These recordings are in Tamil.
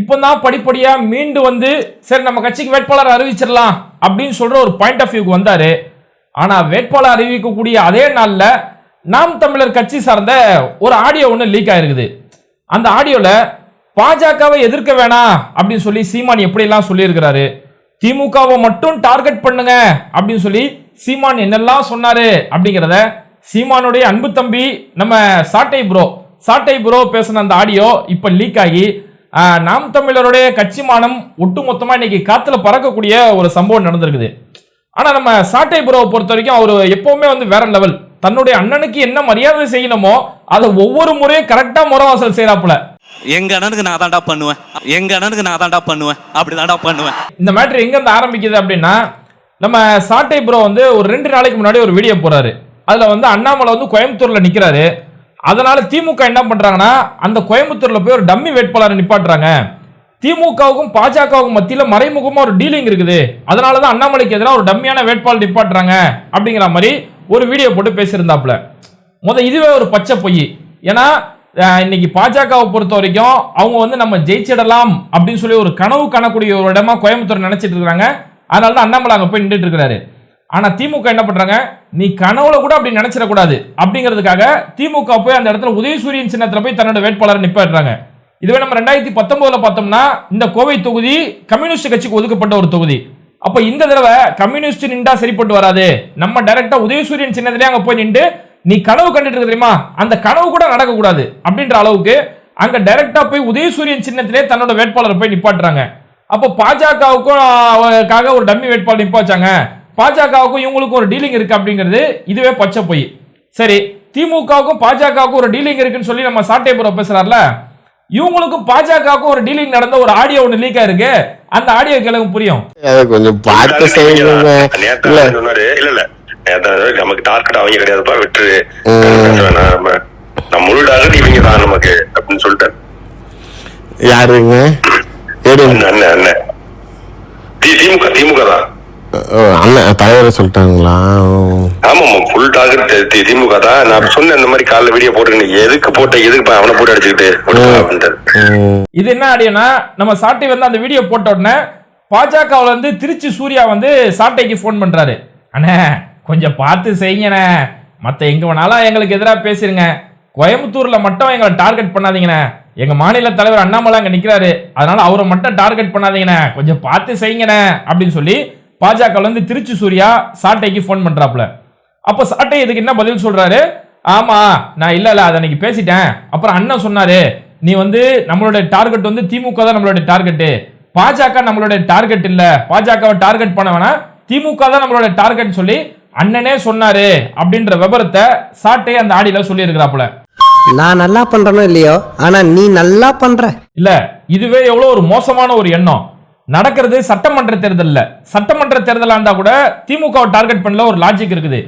இப்போ தான் படிப்படியாக மீண்டு வந்து சரி நம்ம கட்சிக்கு வேட்பாளர் அறிவிச்சிடலாம் அப்படின்னு சொல்கிற ஒரு பாயிண்ட் ஆஃப் வியூக்கு வந்தார். ஆனால் வேட்பாளர் அறிவிக்கக்கூடிய அதே நாளில் நாம் தமிழர் கட்சி சார்ந்த ஒரு ஆடியோ ஒன்று லீக் ஆயிருக்குது. அந்த ஆடியோவில் பாஜகவை எதிர்க்க வேணாம் அப்படின்னு சொல்லி சீமான் எப்படியெல்லாம் சொல்லியிருக்கிறாரு? திமுகவை மட்டும் டார்கெட் பண்ணுங்க அப்படின்னு சொல்லி சீமான் என்னெல்லாம் சொன்னாரு அப்படிங்கிறத சீமானுடைய அன்பு தம்பி நம்ம சாட்டை ப்ரோ சாட்டை ப்ரோ பேசின அந்த ஆடியோ இப்போ லீக் ஆகி நாம் தமிழருடைய கட்சி மானம் ஒட்டுமொத்தமா இன்னைக்கு காத்துல பறக்கக்கூடிய ஒரு சம்பவம் நடந்திருக்குது. ஆனா நம்ம சாட்டை ப்ரோவை பொறுத்த வரைக்கும் அவர் எப்பவுமே வந்து வேற லெவல் தன்னுடைய அண்ணனுக்கு என்ன மரியாதை செய்யணுமோ அதை ஒவ்வொரு முறையும் கரெக்டா முறவாசல் செய்யறாப்புல எங்க அண்ணனுக்கு நான் தான்டா பண்ணுவேன். எங்க அண்ணனுக்கு நான் தான்டா பண்ணுவேன். அப்படி தான்டா பண்ணுவேன். இந்த மேட்ரு எங்க இருந்து ஆரம்பிக்குது அப்படின்னா நம்ம சாட்டை ப்ரோ வந்து ஒரு ரெண்டு நாளைக்கு முன்னாடி ஒரு வீடியோ போறாரு அதுல வந்து அண்ணாமலை வந்து கோயம்புத்தூர்ல நிக்கிறாரு. அதனால திமுக என்ன பண்றாங்கன்னா அந்த கோயம்புத்தூர்ல போய் ஒரு டம்மி வேட்பாளரை நிப்பாட்டுறாங்க. திமுகவுக்கும் பாஜகவுக்கும் மத்தியில் மறைமுகமாக ஒரு டீலிங் இருக்குது. அதனாலதான் அண்ணாமலைக்கு எதிராக ஒரு டம்மியான வேட்பாளர் நிப்பாட்டுறாங்க அப்படிங்கிற மாதிரி ஒரு வீடியோ போட்டு பேசியிருந்தாப்புல. முத இதுவே ஒரு பச்சை பொய். ஏன்னா இன்னைக்கு பாஜகவை பொறுத்த வரைக்கும் அவங்க வந்து நம்ம ஜெயிச்சிடலாம் அப்படின்னு சொல்லி ஒரு கனவு காணக்கூடிய ஒரு இடமா கோயம்புத்தூர் நினைச்சிட்டு இருக்காங்க. அதனால தான் அண்ணாமலை அங்கே போய் நின்றுட்டு இருக்கிறாரு. ஆனா திமுக என்ன பண்றாங்க? நீ கனவுல கூட அப்படி நினைச்சிடக்கூடாது. அப்படிங்கிறதுக்காக திமுக போய் அந்த இடத்துல உதயசூரியன் சின்னத்துல போய் தன்னோட வேட்பாளரை நிப்பாட்டுறாங்க. இதுவே நம்ம ரெண்டாயிரத்தி பத்தொன்பதுல பார்த்தோம்னா இந்த கோவை தொகுதி கம்யூனிஸ்ட் கட்சிக்கு ஒதுக்கப்பட்ட ஒரு தொகுதி. அப்ப இந்த தடவை கம்யூனிஸ்ட் நின்றா சரிப்பட்டு வராது. நம்ம டைரக்டா உதயசூரியன் சின்னத்திலே அங்க போய் நின்று நீ கனவு கண்டுட்டு இருக்க தெரியுமா? அந்த கனவு கூட நடக்கக்கூடாது அப்படின்ற அளவுக்கு அங்க டைரக்டா போய் உதயசூரியன் சின்னத்திலே தன்னோட வேட்பாளரை போய் நிப்பாட்டுறாங்க. அப்போ பாஜகவுக்கும் ஒரு டம்மி வேட்பாளர் நிப்பாச்சாங்க பாஜகவுக்கும் இவங்களுக்கும் ஒரு டீலிங் இருக்கு அப்படிங்கிறது இதுவே பச்சை பொய். சரி திமுகவுக்கும் பாஜகவுக்கும் ஒரு டீலிங் இருக்குன்னு சொல்லி நம்ம சாட்டைபுரம் பேசுறாருல இவங்களுக்கும் பாஜகவுக்கும் ஒரு டீலிங் நடந்த ஒரு ஆடியோ ஒன்று லீக் ஆயிருக்கு. அந்த ஆடியோ கேளுங்க புரியும். கொஞ்சம் பார்த்து இல்ல நமக்கு டார்கெட் அவங்க கிடையாதுப்பா வேணாம் நம்ம நம்ம முழு டார்கெட் இவங்க தான் நமக்கு அப்படின்னு சொல்லிட்டாரு யாருங்க? அண்ணன் அண்ணன் திமுக திமுக தான். அண்ணன் தலைவரை சொல்லிட்டாங்களா. ஆமா ஆமா ஃபுல் டார்கெட் திமுக தான். நான் சொன்னேன் இந்த மாதிரி காலைல வீடியோ போட்டு எதுக்கு போட்ட எதுக்கு அவனை போட்டு அடிச்சுக்கிட்டு. இது என்ன ஆடியோனா நம்ம சாட்டை வந்து அந்த வீடியோ போட்ட உடனே பாஜகவுல இருந்து திருச்சி சூர்யா வந்து சாட்டைக்கு ஃபோன் பண்றாரு. அண்ணே கொஞ்சம் பார்த்து செய்யுங்கண்ணே மற்ற எங்க வேணாலும் எங்களுக்கு எதிராக பேசிருங்க. கோயம்புத்தூர்ல மட்டும் எங்களை டார்கெட் பண்ணாதீங்கண்ணே எங்க மாநில தலைவர் அண்ணாமலை அங்க நிக்கிறாரு. அதனால அவரை மட்டும் டார்கெட் பண்ணாதீங்கண்ணே கொஞ்சம் பார்த்து செய்யுங்கண்ணே அப்படின்னு சொல்லி பாஜகவுல இருந்து திருச்சி சூர்யா சாட்டைக்கு ஃபோன் பண்றாப்புல அப்ப சாட்டை இதுக்கு என்ன பதில் சொல்றாரு? ஆமா நான் இல்ல இல்ல அதை அன்னைக்கு பேசிட்டேன். அப்புறம் அண்ணன் சொன்னாரு நீ வந்து நம்மளுடைய டார்கெட் வந்து திமுக தான் நம்மளுடைய டார்கெட் பாஜக நம்மளுடைய டார்கெட் இல்ல. பாஜகவை டார்கெட் பண்ண வேணாம். திமுக தான் நம்மளுடைய டார்கெட் சொல்லி அண்ணனே சொன்னாரு. அப்படின்ற விபரத்தை சாட்டை அந்த ஆடியில சொல்லி இருக்கிறாப்புல நான் நல்லா பண்றனோ இல்லையோ? ஆனா நீ நல்லா பண்ற. இல்ல இதுவே எவ்வளவு ஒரு மோசமான ஒரு எண்ணம். நடக்கிறது சட்டமன்ற தேர்தலில். சட்டமன்ற தேர்தலாக இருந்தால் கூட திமுகவை டார்கெட் பண்ணல ஒரு லாஜிக் இருக்குது.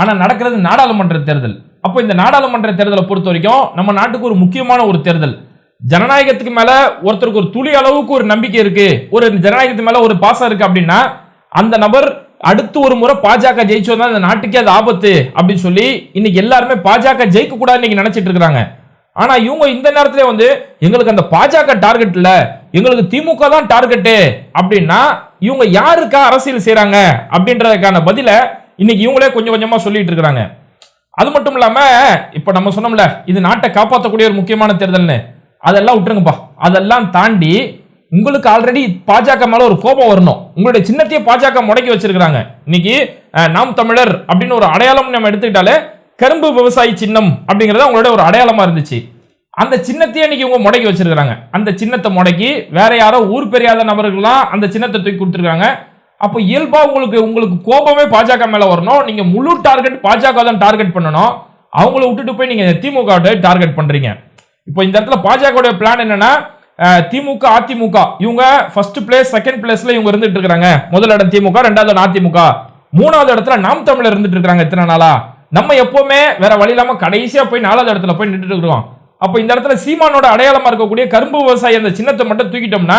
ஆனால் நடக்கிறது நாடாளுமன்ற தேர்தல். அப்போ இந்த நாடாளுமன்ற தேர்தலை பொறுத்த வரைக்கும் நம்ம நாட்டுக்கு ஒரு முக்கியமான ஒரு தேர்தல். ஜனநாயகத்துக்கு மேல ஒருத்தருக்கு ஒரு துளி அளவுக்கு ஒரு நம்பிக்கை இருக்கு. ஒரு ஜனநாயகத்து மேல ஒரு பாசம் இருக்கு அப்படின்னா அந்த நபர் அடுத்து ஒரு முறை பாஜக ஜெயிச்சு வந்தா இந்த நாட்டுக்கே அது ஆபத்து அப்படின்னு சொல்லி இன்னைக்கு எல்லாருமே பாஜக ஜெயிக்க கூடாதுன்னு நினைச்சிட்டு இருக்காங்க ஆனா இவங்க இந்த நேரத்திலே வந்து எங்களுக்கு அந்த பாஜக டார்கெட் இல்ல எங்களுக்கு திமுக தான் டார்கெட்டு அப்படின்னா இவங்க யாருக்கா அரசியல் செய்யறாங்க அப்படின்றதுக்கான பதில இன்னைக்கு இவங்களே கொஞ்சம் கொஞ்சமா சொல்லிட்டு இருக்கிறாங்க. அது மட்டும் இல்லாம இப்ப நம்ம சொன்னோம்ல இது நாட்டை காப்பாற்றக்கூடிய ஒரு முக்கியமான தேர்தல்னு. அதெல்லாம் விட்டுருங்கப்பா. அதெல்லாம் தாண்டி உங்களுக்கு ஆல்ரெடி பாஜக மேல ஒரு கோபம் வரணும். உங்களுடைய சின்னத்தையே பாஜக முடக்கி வச்சிருக்கிறாங்க. இன்னைக்கு நாம் தமிழர் அப்படின்னு ஒரு அடையாளம் நம்ம எடுத்துக்கிட்டாலே கரும்பு விவசாயி சின்னம் அப்படிங்கறது அவங்களோட ஒரு அடையாளமா இருந்துச்சு. அந்த சின்னத்தையே இன்னைக்கு இவங்க முடக்கி வச்சிருக்கிறாங்க. அந்த சின்னத்தை முடக்கி வேற யாரோ ஊர் பெரியாத நபர்கள்லாம் அந்த சின்னத்தை தூக்கி கொடுத்துருக்காங்க. அப்போ இயல்பா உங்களுக்கு உங்களுக்கு கோபமே பாஜக மேல வரணும். நீங்க முழு டார்கெட் பாஜக தான் டார்கெட் பண்ணணும். அவங்கள விட்டுட்டு போய் நீங்க திமுக டார்கெட் பண்றீங்க. இப்போ இந்த இடத்துல பாஜக பிளான் என்னன்னா திமுக அதிமுக. இவங்க ஃபர்ஸ்ட் பிளேஸ் செகண்ட் பிளேஸ்ல இவங்க இருந்துட்டு இருக்காங்க முதல் இடம் திமுக ரெண்டாவது இடம் அதிமுக. மூணாவது இடத்துல நாம் தமிழர் இருந்துட்டு இருக்காங்க இத்தனை நாளா. நம்ம எப்பவுமே வேற வழி இல்லாம கடைசியா போய் நாலாவது இடத்துல போய் நின்றுட்டு இருக்கோம் அப்போ இந்த இடத்துல சீமானோட அடையாளமாக இருக்கக்கூடிய கரும்பு விவசாயி அந்த சின்னத்தை மட்டும் தூக்கிட்டோம்னா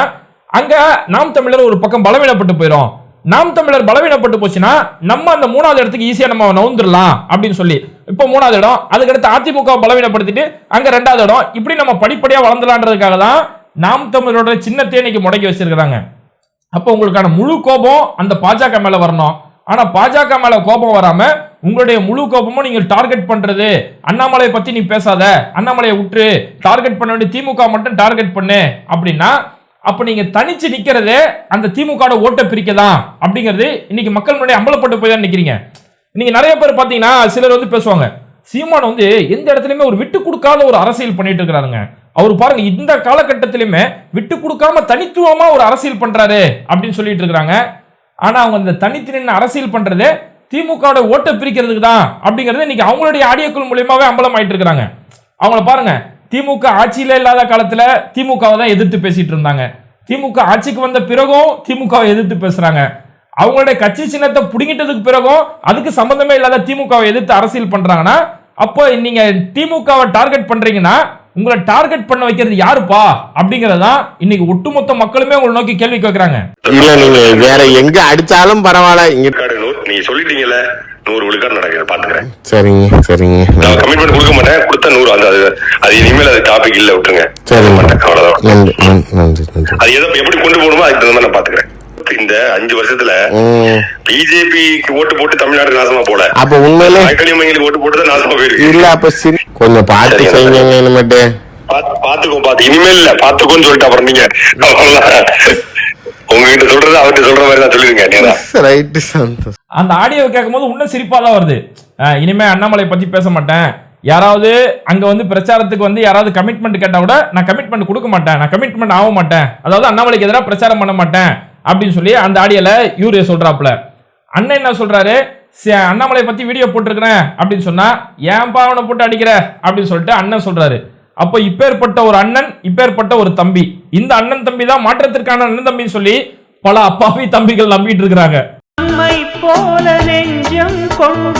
அங்கே நாம் தமிழர் ஒரு பக்கம் பலவீனப்பட்டு போயிடும் நாம் தமிழர் பலவீனப்பட்டு போச்சுன்னா நம்ம அந்த மூணாவது இடத்துக்கு ஈஸியாக நம்ம நவுந்துடலாம் அப்படின்னு சொல்லி. இப்போ மூணாவது இடம் அதுக்கடுத்து அதிமுக பலவீனப்படுத்திட்டு அங்கே ரெண்டாவது இடம். இப்படி நம்ம படிப்படியாக வளர்ந்துலான்றதுக்காக தான் நாம் தமிழரோட சின்னத்தையே இன்னைக்கு முடக்கி வச்சிருக்கிறாங்க. அப்போ உங்களுக்கான முழு கோபம் அந்த பாஜக மேலே வரணும். ஆனால் பாஜக மேலே கோபம் வராமல் உங்களுடைய முழு கோபமும் நீங்கள் டார்கெட் பண்றது. அண்ணாமலையை பத்தி நீ பேசாத. அண்ணாமலையை விட்டு டார்கெட் பண்ண வேண்டிய திமுக மட்டும் டார்கெட் பண்ணு. அப்படின்னா அப்ப நீங்க தனிச்சு நிக்கிறதே அந்த திமுக ஓட்டை பிரிக்கதான். அப்படிங்கிறது இன்னைக்கு மக்கள் முன்னாடி அம்பலப்பட்டு போய் தான் நிக்கிறீங்க நீங்கள் நிறைய பேர் பாத்தீங்கன்னா சிலர் வந்து பேசுவாங்க. சீமான் வந்து எந்த இடத்துலயுமே ஒரு விட்டு கொடுக்காத ஒரு அரசியல் பண்ணிட்டு இருக்கிறாருங்க. அவர் பாருங்க இந்த காலகட்டத்திலுமே விட்டு கொடுக்காம தனித்துவமா ஒரு அரசியல் பண்றாரு அப்படின்னு சொல்லிட்டு இருக்கிறாங்க. ஆனா அவங்க அந்த தனித்து நின்று அரசியல் பண்றதே திமுகவோட ஓட்டை பிரிக்கிறதுக்கு தான் அப்படிங்கறது இன்னைக்கு அவங்களுடைய ஆடியோக்கள் மூலியமாவே அம்பலம் ஆயிட்டு இருக்கிறாங்க அவங்கள பாருங்க திமுக ஆட்சியில இல்லாத காலத்துல திமுகவை தான் எதிர்த்து பேசிட்டு இருந்தாங்க. திமுக ஆட்சிக்கு வந்த பிறகும் திமுகவை எதிர்த்து பேசுறாங்க. அவங்களுடைய கட்சி சின்னத்தை புடுங்கிட்டதுக்கு பிறகும் அதுக்கு சம்பந்தமே இல்லாத திமுகவை எதிர்த்து அரசியல் பண்றாங்கன்னா அப்போ நீங்க திமுகவை டார்கெட் பண்றீங்கன்னா உங்களை டார்கெட் பண்ண வைக்கிறது யாருப்பா? அப்படிங்கறத இன்னைக்கு ஒட்டுமொத்த மக்களுமே உங்களை நோக்கி கேள்வி கேட்கறாங்க இல்ல நீங்க வேற எங்க அடிச்சாலும் பரவாயில்ல இங்க நீங்க சொல்லிட்டீங்கல்ல நூறு விழுக்காடு நடக்குது பாத்துக்கிறேன். சரிங்க சரிங்க. நான் கமிட்மெண்ட் கொடுக்க மாட்டேன் கொடுத்த நூறு அந்த அது அது இனிமேல் அது டாபிக் இல்ல விட்டுருங்க. சரிங்க. மாட்டேன் அவ்வளவுதான். நன்றி அது எதை எப்படி கொண்டு போகணுமோ அதுக்கு தகுந்த நான் பாத்துக்கிறேன். இந்த அஞ்சு வருஷத்துல. பிஜேபிக்கு ஓட்டு போட்டு தமிழ்நாடு நாசமா போல. அப்ப உண்மையிலே மைக்கலியமங்களுக்கு ஓட்டு போட்டு தான் நாசமா போயிருக்கு. இல்ல அப்ப சிரி கொஞ்சம் சரிங்க, செய்யுங்க பாத்து- பாத்துக்கோ பாத்து. இனிமேல் இல்ல பாத்துக்கோன்னு சொல்லிட்டு அப்புறம் நீங்க. உங்ககிட்ட சொல்றது அவர்கிட்ட சொல்ற மாதிரி தான் சொல்லிருங்க ரைட்டு சந்தோஷம் அந்த ஆடியோவை கேட்கும்போது இன்னும் சிரிப்பா தான் வருது. இனிமே அண்ணாமலை பத்தி பேச மாட்டேன். யாராவது அங்க வந்து பிரச்சாரத்துக்கு வந்து யாராவது கமிட்மெண்ட் கேட்டா கூட நான் கமிட்மெண்ட் கொடுக்க மாட்டேன். நான் கமிட்மெண்ட் ஆக மாட்டேன். அதாவது அண்ணாமலைக்கு எதிராக பிரச்சாரம் பண்ண மாட்டேன். அப்படின்னு சொல்லி அந்த ஆடியோல யூரிய சொல்றாப்புல. அண்ணன் என்ன சொல்றாரு? "சே- அண்ணாமலை பத்தி வீடியோ போட்டிருக்கிறேன் அப்படின்னு சொன்னா ஏன் பாவனை போட்டு அடிக்கிற? அப்படின்னு சொல்லிட்டு அண்ணன் சொல்றாரு. அப்போ இப்பேற்பட்ட ஒரு அண்ணன் இப்பேற்பட்ட ஒரு தம்பி. இந்த அண்ணன் தம்பி தான் மாற்றத்திற்கான அண்ணன் தம்பின்னு சொல்லி பல அப்பாவி தம்பிகள் நம்பிட்டு இருக்கிறாங்க. நம்மை போல நெஞ்சம் கொண்ட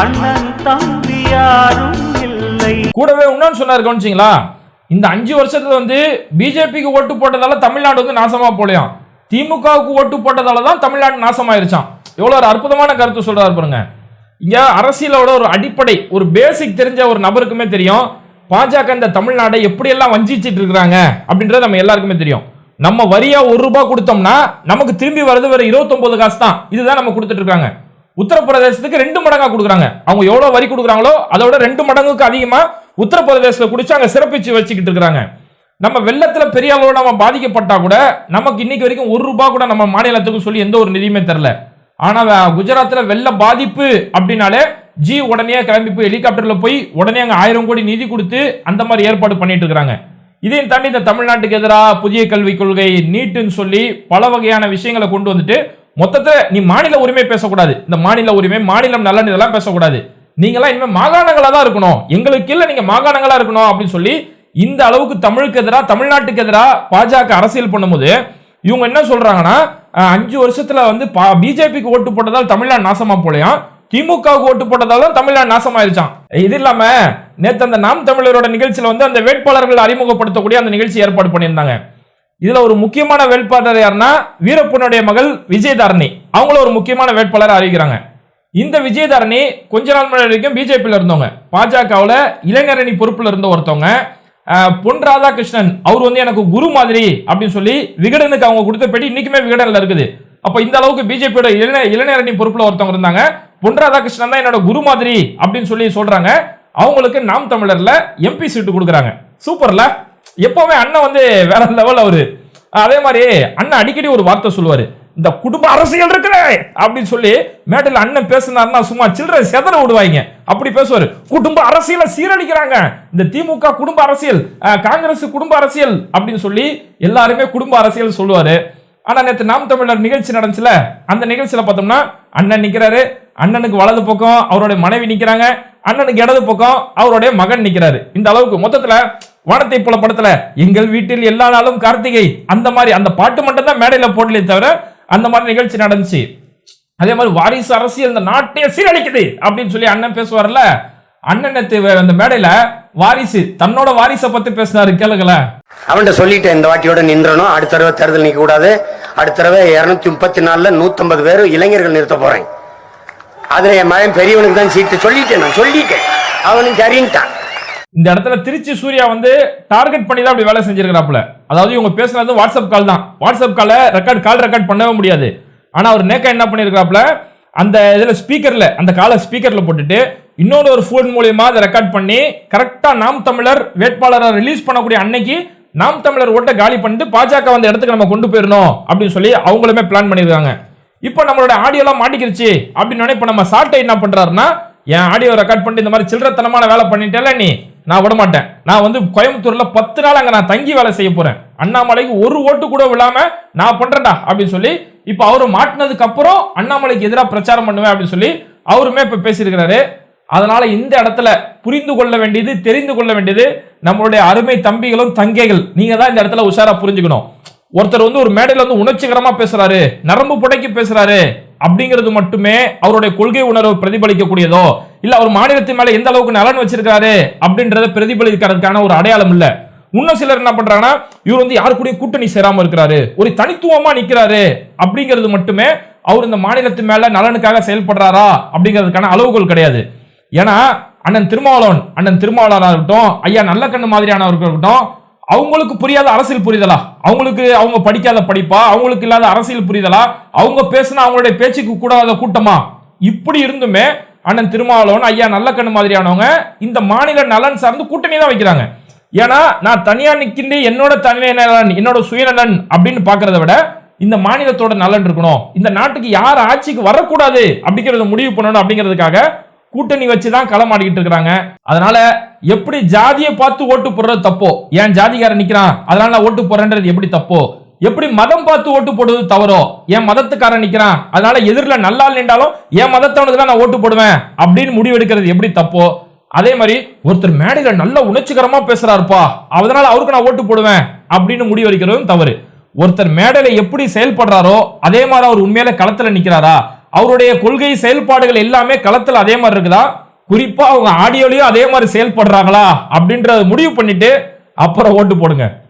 அண்ணன் தம்பி யாரும் இல்லை. கூடவே இன்னொன்னு சொன்னாரு கவனிச்சிங்களா? இந்த அஞ்சு வருஷத்துல வந்து பிஜேபிக்கு ஓட்டு போட்டதால தமிழ்நாடு வந்து நாசமா போலையாம். திமுகவுக்கு ஓட்டு போட்டதால தான் தமிழ்நாடு நாசமாயிருச்சாம். எவ்வளவு ஒரு அற்புதமான கருத்து சொல்றாரு பாருங்க. இங்க அரசியலோட ஒரு அடிப்படை ஒரு பேசிக் தெரிஞ்ச ஒரு நபருக்குமே தெரியும். பாஜக இந்த தமிழ்நாடை எப்படியெல்லாம் வஞ்சிச்சிட்டு இருக்கிறாங்க அப்படின்றது நம்ம எல்லாருக்குமே தெரியும். நம்ம வரியா ஒரு ரூபாய் கொடுத்தோம்னா நமக்கு திரும்பி வர்றது வேற 29 காசு தான் இதுதான் நம்ம கொடுத்துட்டு இருக்காங்க உத்தரப்பிரதேசத்துக்கு ரெண்டு மடங்கா கொடுக்குறாங்க. அவங்க எவ்வளவு வரி கொடுக்குறாங்களோ அதோட ரெண்டு மடங்குக்கு அதிகமா உத்தரப்பிரதேசத்துல குடிச்சு அங்க சிறப்பிச்சு வச்சுக்கிட்டு இருக்கிறாங்க. நம்ம வெள்ளத்துல பெரிய அளவு நம்ம பாதிக்கப்பட்டா கூட நமக்கு இன்னைக்கு வரைக்கும் ஒரு ரூபாய் கூட நம்ம மாநிலத்துக்கு சொல்லி எந்த ஒரு நிதியுமே தெரில. ஆனா குஜராத்தில் குஜராத்ல வெள்ள பாதிப்பு அப்படின்னாலே ஜி உடனே கிளம்பி போய் ஹெலிகாப்டர்ல போய் உடனே அங்க ஆயிரம் கோடி நிதி கொடுத்து அந்த மாதிரி ஏற்பாடு பண்ணிட்டு இருக்கிறாங்க இதையும் தாண்டி இந்த தமிழ்நாட்டுக்கு எதிராக புதிய கல்விக் கொள்கை நீட்டுன்னு சொல்லி பல வகையான விஷயங்களை கொண்டு வந்துட்டு மொத்தத்தை நீ மாநில உரிமை பேசக்கூடாது. இந்த மாநில உரிமை மாநிலம் நலன் இதெல்லாம் பேசக்கூடாது. நீங்களாம் இனிமே மாகாணங்களா தான் இருக்கணும். எங்களுக்கு இல்ல நீங்க மாகாணங்களா இருக்கணும் அப்படின்னு சொல்லி இந்த அளவுக்கு தமிழுக்கு எதிராக தமிழ்நாட்டுக்கு எதிராக பாஜக அரசியல் பண்ணும்போது இவங்க என்ன சொல்றாங்கன்னா அஞ்சு வருஷத்துல வந்து பிஜேபிக்கு ஓட்டு போட்டதால் தமிழ்நாடு நாசமா போலையாம். திமுகவுக்கு ஓட்டு போட்டதால தான் தமிழ்நாடு நாசமாயிருச்சான் இது இல்லாம நேற்று அந்த நாம் தமிழரோட நிகழ்ச்சியில வந்து அந்த வேட்பாளர்கள் அறிமுகப்படுத்தக்கூடிய அந்த நிகழ்ச்சி ஏற்பாடு பண்ணியிருந்தாங்க. இதுல ஒரு முக்கியமான வேட்பாளர் யாருன்னா வீரப்பனுடைய மகள் விஜயதாரணி. அவங்கள ஒரு முக்கியமான வேட்பாளர் அறிவிக்கிறாங்க. இந்த விஜயதாரணி கொஞ்ச நாள் முன்னாடி வரைக்கும் பிஜேபியில் இருந்தவங்க. பாஜகவில் இளைஞரணி பொறுப்பில் இருந்த ஒருத்தவங்க. பொன் ராதாகிருஷ்ணன் அவர் வந்து எனக்கு குரு மாதிரி அப்படின்னு சொல்லி விகடனுக்கு அவங்க கொடுத்த பேட்டி இன்னைக்குமே விகடனில் இருக்குது. அப்போ இந்த அளவுக்கு பிஜேபியோட இளைஞ இளைஞரணி பொறுப்பில் ஒருத்தவங்க இருந்தாங்க. பொன் ராதாகிருஷ்ணன் தான் என்னோட குரு மாதிரி அப்படின்னு சொல்லி சொல்றாங்க. அவங்களுக்கு நாம் தமிழர்ல எம்பி சீட்டு கொடுக்குறாங்க. சூப்பர்ல எப்பவுமே அண்ணன் வந்து வேற லெவல் அவரு. அதே மாதிரி அண்ணன் அடிக்கடி ஒரு வார்த்தை சொல்லுவாரு. இந்த குடும்ப அரசியல் இருக்குதே! அப்படின்னு சொல்லி மேட்டில் அண்ணன் பேசினார்னா சும்மா சில்லறை செதற விடுவாங்க. அப்படி பேசுவாரு. குடும்ப அரசியலை சீரழிக்கிறாங்க. இந்த திமுக குடும்ப அரசியல் காங்கிரஸ் குடும்ப அரசியல் அப்படின்னு சொல்லி எல்லாருமே குடும்ப அரசியல் சொல்லுவாரு. ஆனா நேற்று நாம் தமிழர் நிகழ்ச்சி நடந்துச்சுல அந்த நிகழ்ச்சியில பார்த்தோம்னா அண்ணன் நிக்கிறாரு அண்ணனுக்கு வலது பக்கம் அவருடைய மனைவி நிக்கிறாங்க அண்ணனுக்கு இடது பக்கம் அவருடைய மகன் நிக்கிறாரு. இந்த அளவுக்கு மொத்தத்துல வானத்தை போல படத்துல எங்கள் வீட்டில் எல்லா நாளும் கார்த்திகை. அந்த மாதிரி அந்த பாட்டு மட்டும் தான் மேடையில போடலே தவிர அந்த மாதிரி நிகழ்ச்சி நடந்துச்சு. அதே மாதிரி வாரிசு அரசியல் இந்த நாட்டையே சீரழிக்குது அப்படின்னு சொல்லி அண்ணன் பேசுவார்ல அண்ணன் அந்த மேடையில வாரிசு தன்னோட வாரிசை பத்தி பேசினாரு கேளுங்களேன் அவன்கிட்ட சொல்லிட்டேன் இந்த வாட்டியோட நின்றணும். அடுத்த தடவை தேர்தல் நிக்க கூடாது. அடுத்த தடவை இருநூத்தி முப்பத்தி நாலுல நூத்தம்பது பேர் இளைஞர்கள் நிறுத்த போறேன். அதுல என் மகன் பெரியவனுக்கு தான் சீட்டு. சொல்லிட்டேன் நான் சொல்லிட்டேன். அவனும் சரின்ட்டான். இந்த இடத்துல திருச்சி சூர்யா வந்து டார்கெட் பண்ணி தான் அப்படி வேலை செஞ்சிருக்கிறாப்புல. அதாவது இவங்க பேசுனது வாட்ஸ்அப் கால் தான். வாட்ஸ்அப் காலை ரெக்கார்ட் கால் ரெக்கார்ட் பண்ணவே முடியாது. ஆனா அவர் நேக்கா என்ன பண்ணிருக்காப்புல அந்த இதுல ஸ்பீக்கர்ல அந்த காலை ஸ்பீக்கர்ல போட்டுட்டு இன்னொரு ஒரு ஃபோன் மூலியமா அதை ரெக்கார்ட் பண்ணி கரெக்டாக நாம் தமிழர் வேட்பாளரை ரிலீஸ் பண்ணக்கூடிய அன்னைக்கு நாம் தமிழர் ஓட்ட காலி பண்ணிட்டு பாஜக வந்த இடத்துக்கு நம்ம கொண்டு போயிடணும் அப்படின்னு சொல்லி அவங்களுமே பிளான் பண்ணியிருக்காங்க இப்போ நம்மளோட ஆடியோலாம் மாட்டிக்கிருச்சு அப்படின்னு இப்போ நம்ம சாட்டை என்ன பண்ணுறாருன்னா என் ஆடியோ ரெக்கார்ட் பண்ணிட்டு இந்த மாதிரி சில்லறத்தனமான வேலை பண்ணிட்டேல நீ. நான் விட மாட்டேன் நான் வந்து கோயம்புத்தூர்ல பத்து நாள் அங்கே நான் தங்கி வேலை செய்ய போறேன். அண்ணாமலைக்கு ஒரு ஓட்டு கூட விழாம நான் பண்றேன்டா அப்படின்னு சொல்லி இப்போ அவர் மாட்டினதுக்கு அப்புறம் அண்ணாமலைக்கு எதிராக பிரச்சாரம் பண்ணுவேன் அப்படின்னு சொல்லி அவருமே இப்போ பேசியிருக்கிறாரு. அதனால இந்த இடத்துல புரிந்து கொள்ள வேண்டியது தெரிந்து கொள்ள வேண்டியது நம்மளுடைய அருமை தம்பிகளும் தங்கைகள். நீங்க தான் இந்த இடத்துல உஷாரா புரிஞ்சுக்கணும். ஒருத்தர் வந்து ஒரு மேடையில் வந்து உணர்ச்சிகரமா பேசுறாரு நரம்பு புடைக்கி பேசுறாரு அப்படிங்கிறது மட்டுமே அவருடைய கொள்கை உணர்வு பிரதிபலிக்கக்கூடியதோ இல்ல அவர் மாநிலத்தின் மேல எந்த அளவுக்கு நலன் வச்சிருக்காரு அப்படின்றத பிரதிபலிக்கிறதுக்கான ஒரு அடையாளம் இல்ல. இன்னும் சிலர் என்ன பண்றாங்கன்னா இவர் வந்து யாரு கூடயும் கூட்டணி சேராம இருக்கிறாரு ஒரு தனித்துவமா நிக்கிறாரு அப்படிங்கிறது மட்டுமே அவர் இந்த மாநிலத்தின் மேல நலனுக்காக செயல்படுறாரா அப்படிங்கிறதுக்கான அளவுகோல் கிடையாது. ஏன்னா அண்ணன் திருமாவளவன் அண்ணன் திருமாவளவனாக இருக்கட்டும் ஐயா நல்ல கண்ணு மாதிரியானவர்கள் இருக்கட்டும் அவங்களுக்கு புரியாத அரசியல் புரிதலா? அவங்களுக்கு அவங்க படிக்காத படிப்பா? அவங்களுக்கு இல்லாத அரசியல் புரிதலா? அவங்க பேசினா அவங்களுடைய பேச்சுக்கு கூடாத கூட்டமா? இப்படி இருந்துமே அண்ணன் திருமாவளவன் ஐயா நல்ல கண்ணு மாதிரியானவங்க இந்த மாநில நலன் சார்ந்து கூட்டணி தான் வைக்கிறாங்க. ஏன்னா நான் தனியா நிக்கின்றேன் என்னோட தனி நலன் என்னோட சுயநலன் அப்படின்னு பாக்குறத விட இந்த மாநிலத்தோட நலன் இருக்கணும். இந்த நாட்டுக்கு யார் ஆட்சிக்கு வரக்கூடாது அப்படிங்கறத முடிவு பண்ணணும் அப்படிங்கிறதுக்காக கூட்டணி வச்சு தான் களமாடிக்கிட்டு இருக்கிறாங்க. அதனால எப்படி ஜாதியை பார்த்து ஓட்டு போடுறது தப்போ? ஏன் ஜாதிகாரன் நிக்கிறான்? அதனால நான் ஓட்டு போறேன்றது எப்படி தப்போ? எப்படி மதம் பார்த்து ஓட்டு போடுவது தவறோ? என் மதத்துக்காரன் நிக்கிறான்? அதனால எதிரில் நல்லா நின்றாலும் என் மதத்தவனுக்கு நான் ஓட்டு போடுவேன்? அப்படின்னு முடிவெடுக்கிறது எப்படி தப்போ? அதே மாதிரி ஒருத்தர் மேடையில நல்ல உணர்ச்சிகரமா பேசுறாருப்பா. அதனால அவருக்கு நான் ஓட்டு போடுவேன் அப்படின்னு முடிவெடுக்கிறதும் தவறு. ஒருத்தர் மேடையில எப்படி செயல்படுறாரோ அதே மாதிரி அவர் உண்மையில களத்துல நிக்கிறாரா? அவருடைய கொள்கை செயல்பாடுகள் எல்லாமே களத்தில் அதே மாதிரி இருக்குதா? குறிப்பா அவங்க ஆடியோலயும் அதே மாதிரி செயல்படுறாங்களா? அப்படின்றத முடிவு பண்ணிட்டு அப்புறம் ஓட்டு போடுங்க.